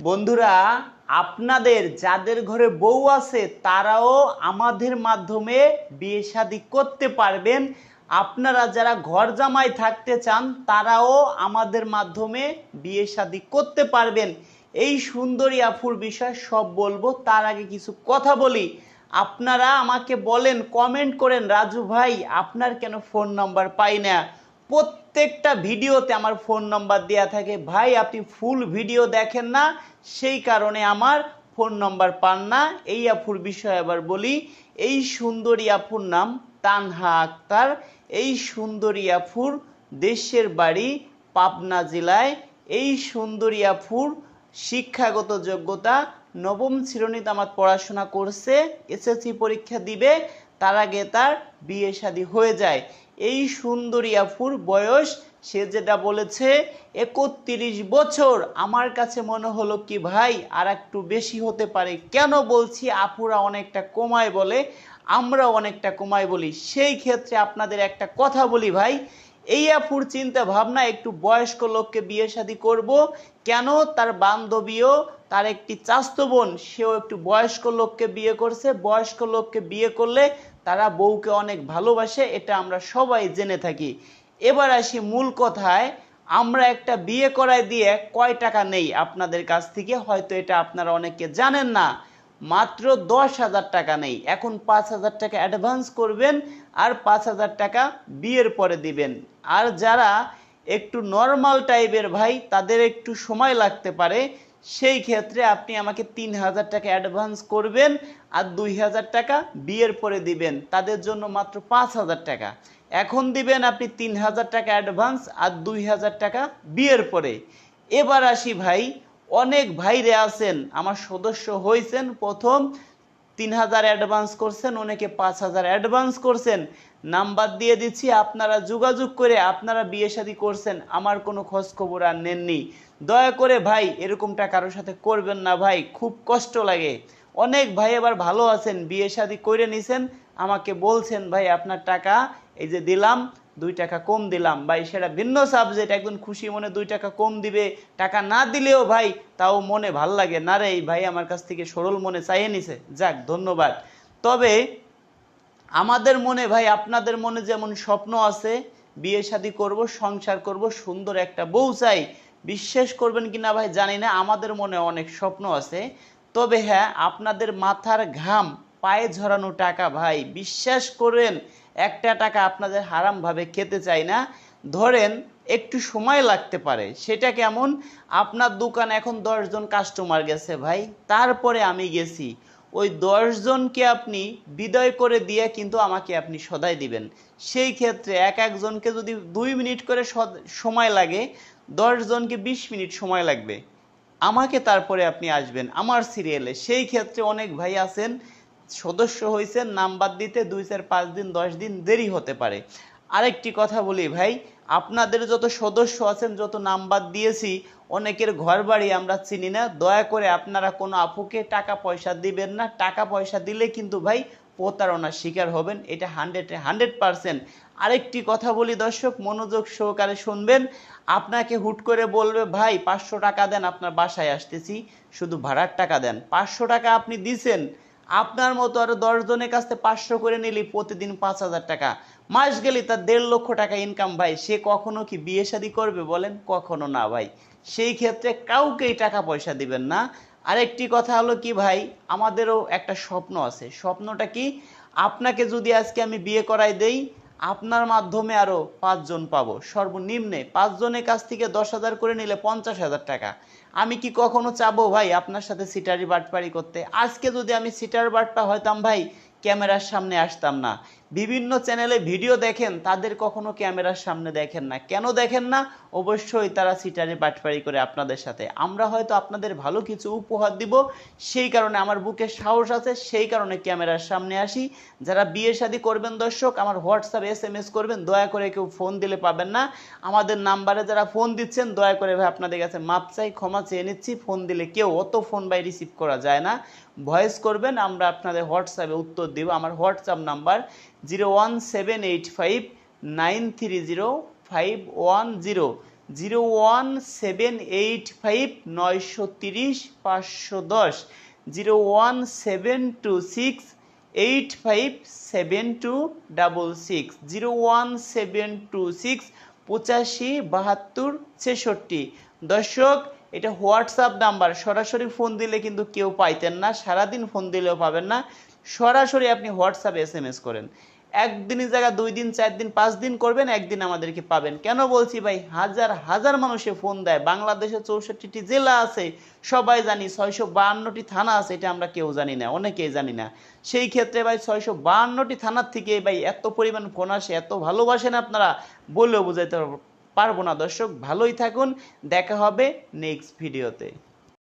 বন্ধুরা, আপনাদের যাদের ঘরে বউ আছে, তারাও আমাদের মাধ্যমে বিয়ে শাদী করতে পারবেন। আপনারা যারা ঘর জামাই থাকতে চান, তারাও আমাদের মাধ্যমে বিয়ে শাদী করতে পারবেন। এই সুন্দরী আফুর বিষয় সব বলব, তার আগে কিছু কথা বলি। আপনারা আমাকে বলেন কমেন্ট করেন। রাজু ভাই, আপনার কেন ফোন নাম্বার পাই না? প্রত্যেকটা ভিডিওতে আমার ফোন নাম্বার দেওয়া থাকে। ভাই, আপনি ফুল ভিডিও দেখেন না, সেই কারণে আমার ফোন নাম্বার পান না। এই আফুর বিষয়ে আবার বলি, এই সুন্দরী আফুর নাম তানহা আক্তার। এই সুন্দরী আফুর দেশের বাড়ি পাবনা জেলায়। এই সুন্দরী আফুর শিক্ষাগত যোগ্যতা নবম শ্রেণীতে আমার পড়াশোনা করছে, এসএসসি পরীক্ষা দিবে। তার আগে তার বিয়ে শাদী হয়ে যায়। এই সুন্দরী আফুর বয়স, সে যেটা বলেছে, একত্রিশ বছর। আমার কাছে মনে হলো কি ভাই, আর একটু বেশি হতে পারে। কেন বলছি? আপুরা অনেকটা কমায় বলে আমরা অনেকটা কমায় বলি। সেই ক্ষেত্রে আপনাদের একটা কথা বলি ভাই, এই আপুর চিন্তা ভাবনা একটু বয়স্ক লোককে বিয়ে শাদী করব। কেন? তার বান্ধবীও, তার একটি চাস্ত বোন, সেও একটু বয়স্ক লোককে বিয়ে করছে। বয়স্ক লোককে বিয়ে করলে তারা বউকে অনেক ভালোবাসে, এটা আমরা সবাই জেনে থাকি। এবার আসি মূল কথায়, আমরা একটা বিয়ে করায় দিয়ে কয় টাকা নেই আপনাদের কাছ থেকে, হয়তো এটা আপনারা অনেকে জানেন না। মাত্র দশ হাজার টাকা নেই। এখন পাঁচ হাজার টাকা অ্যাডভান্স করবেন আর পাঁচ হাজার টাকা বিয়ের পরে দিবেন। আর যারা একটু নর্মাল টাইপের ভাই, তাদের একটু সময় লাগতে পারে। সেই ক্ষেত্রে আপনি আমাকে তিন হাজার টাকা অ্যাডভান্স করবেন আর দুই হাজার টাকা বিয়ের পরে দিবেন। তাদের জন্য মাত্র পাঁচ হাজার টাকা। এখন দিবেন আপনি তিন হাজার টাকা অ্যাডভান্স আর দুই হাজার টাকা বিয়ের পরে। এবার আসি ভাই, অনেক ভাইরে আছেন, আমার সদস্য হয়েছেন প্রথম তিন হাজার অ্যাডভান্স করছেন, অনেকে পাঁচ হাজার অ্যাডভান্স করছেন। নাম্বার দিয়ে দিচ্ছি, আপনারা যোগাযোগ করে আপনারা বিয়ে শাদী করছেন, আমার কোনো খোঁজ খবর আর নেননি। দয়া করে ভাই, এরকমটা কারোর সাথে করবেন না ভাই, খুব কষ্ট লাগে। অনেক ভাই এবার ভালো আছেন, বিয়ে শাদী করে নিছেন, আমাকে বলছেন, ভাই, আপনার টাকা, এই যে দিলাম, দুই টাকা কম দিলাম। ভাই, সেটা ভিন্ন সাবজেক্ট একজন খুশি মনে দুই টাকা কম দিবে, টাকা না দিলেও ভাই, তাও মনে ভালো লাগে। না রে, এই ভাই আমার কাছ থেকে সরল মনে চাইয়ে নিছে। যাক, ধন্যবাদ। তবে, আমাদের মনে ভাই, আপনাদের মনে যেমন স্বপ্ন আছে, বিয়ে শাদী করব, সংসার করব, সুন্দর একটা বউ চাই বিশ্বাস করবেন কিনা ভাই জানি না, আমাদের মনে অনেক স্বপ্ন আছে। তবে হ্যাঁ আপনাদের মাথার ঘাম, পায়ে ঝরানো টাকা ভাই, বিশ্বাস করেন, একটা টাকা আপনাদের হারামভাবে খেতে চাই না। ধরেন, একটু সময় লাগতে পারে, সেটা কেমন? আপনার দোকান এখন দশজন কাস্টমার গেছে ভাই, তারপরে আমি গেছি। ওই দশজনকে আপনি বিদায় করে দিয়ে কিন্তু আমাকে আপনি সদাই দিবেন। সেই ক্ষেত্রে এক একজনকে যদি দুই মিনিট করে সময় লাগে দশজনকে বিশ মিনিট সময় লাগবে। আমাকে তারপরে আপনি আসবেন। আমার সিরিয়ালে সেই ক্ষেত্রে অনেক ভাই আছেন, সদস্য হয়েছেন নাম্বার দিতে দুই, চার, পাঁচ দিন, দশ দিন দেরি হতে পারে। আরেকটি কথা বলি ভাই, আপনাদের যত সদস্য আছেন, যত নাম্বার দিয়েছি, অনেকের ঘর বাড়ি আমরা চিনি না। দয়া করে আপনারা কোনো আপুকে টাকা পয়সা দিবেন না। টাকা পয়সা দিলে কিন্তু ভাই প্রতারণার শিকার হবেন, এটা হান্ড্রেড হান্ড্রেড পারসেন্ট। আরেকটি কথা বলি দর্শক, মনোযোগ সহকারে শুনবেন। আপনাকে হুট করে বলবে, ভাই, পাঁচশো টাকা দেন, আপনার বাসায় আসতেছি। শুধু ভাড়ার টাকা দেন। পাঁচশো টাকা আপনি দিছেন, আপনার মতো আরও দশ জনের কাছ থেকে পাঁচশো করে নিলি, প্রতিদিন পাঁচ হাজার টাকা। মাস গেলে তার দেড় লক্ষ টাকা ইনকাম ভাই। সে কখনো কি বিয়ে শাদী করবে বলেন? কখনো না, ভাই। সেই ক্ষেত্রে কাউকেই টাকা পয়সা দিবেন না। আরেকটি কথা হলো কি ভাই, আমাদেরও একটা স্বপ্ন আছে। স্বপ্নটা কি? আপনাকে যদি আজকে আমি বিয়ে করাই দেই, আপনার মাধ্যমে আরও পাঁচজন পাবো। সর্বনিম্নে পাঁচজনের কাছ থেকে দশ হাজার করে নিলে পঞ্চাশ হাজার টাকা। আমি কি কখনো চাবো ভাই আপনার সাথে সিটারি বাটপারি করতে? আজকে যদি আমি সিটার বাটপা হইতাম ভাই, ক্যামেরার সামনে আসতাম না। বিভিন্ন চ্যানেলে ভিডিও দেখেন, তাদের কখনো ক্যামেরার সামনে দেখেন না। কেন দেখেন না? অবশ্যই তারা সিটারে বাটপারি করে আপনাদের সাথে। আমরা হয়তো আপনাদের ভালো কিছু উপহার দিব, সেই কারণে আমার বুকে সাহস আছে, সেই কারণে ক্যামেরার সামনে আসি। যারা বিয়ে শাদী করবেন দর্শক, আমার হোয়াটসঅ্যাপ এস এম এস করবেন, দয়া করে কেউ ফোন দিলে পাবেন না। আমাদের নাম্বারে যারা ফোন দিচ্ছেন, দয়া করে ভাই আপনাদের কাছে মাপ চাই, ক্ষমা চেয়ে নিচ্ছি। ফোন দিলে কেউ, অত ফোন বাই রিসিভ করা যায় না। ভয়েস করবেন, আমরা আপনাদের হোয়াটসঅ্যাপে উত্তর দিব। আমার WhatsApp number zero one seven eight five nine three zero five one zero zero one seven eight five নয়শো তিরিশ পাঁচশো দশ, zero one seven two six eight five seven two double six, zero one seven two six পঁচাশি বাহাত্তর ছেষট্টি। দর্শক, এটা WhatsApp number, সরাসরি ফোন দিলে কিন্তু কেউ পাইতেন না, সারাদিন ফোন দিলেও পাবেন না। সরাসরি আপনি হোয়াটসঅ্যাপে এস এম এস করেন একদিনের জায়গা দুই দিন, চার দিন, পাঁচ দিন করবেন, একদিন আমাদেরকে পাবেন। কেন বলছি ভাই? হাজার হাজার মানুষে ফোন দেয়। বাংলাদেশে চৌষট্টিটি জেলা আছে, সবাই জানি ছয়শো বাহান্নটি থানা আছে, এটা আমরা কেউ জানি না, অনেকেই জানি না। সেই ক্ষেত্রে ভাই ছয়শো বাহান্নটি থানার থেকে ভাই এত পরিমাণ ফোন আসে, এত ভালোবাসেন আপনারা বলেও বুঝাইতে পারব না। দর্শক, ভালোই থাকুন। দেখা হবে নেক্সট ভিডিওতে